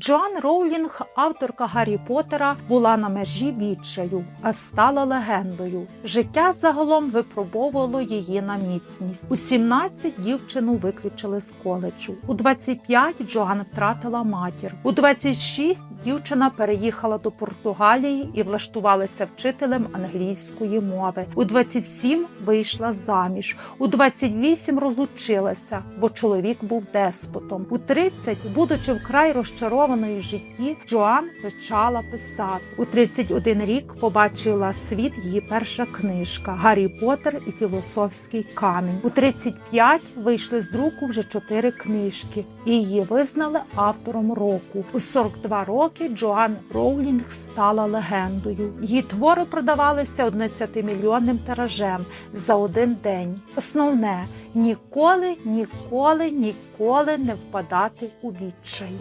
Джоан Роулінг, авторка Гаррі Поттера, була на межі відчаю, а стала легендою. Життя загалом випробовувало її на міцність. У 17 дівчину виключили з коледжу. У 25 Джоан втратила матір. У 26 дівчина переїхала до Португалії і влаштувалася вчителем англійської мови. У 27 вийшла заміж. У 28 розлучилася, бо чоловік був деспотом. У 30, будучи вкрай розчарованою в житті, Джоан почала писати. У 31 рік побачила світ її перша книжка Гаррі Поттер і філософський камінь. У 35 вийшли з друку вже чотири книжки, і її визнали автором року. У 42 роки Джоан Роулінг стала легендою. Її твори продавалися 11-мільйонним тиражем за один день. Основне ніколи, ніколи, ніколи не впадати у відчай.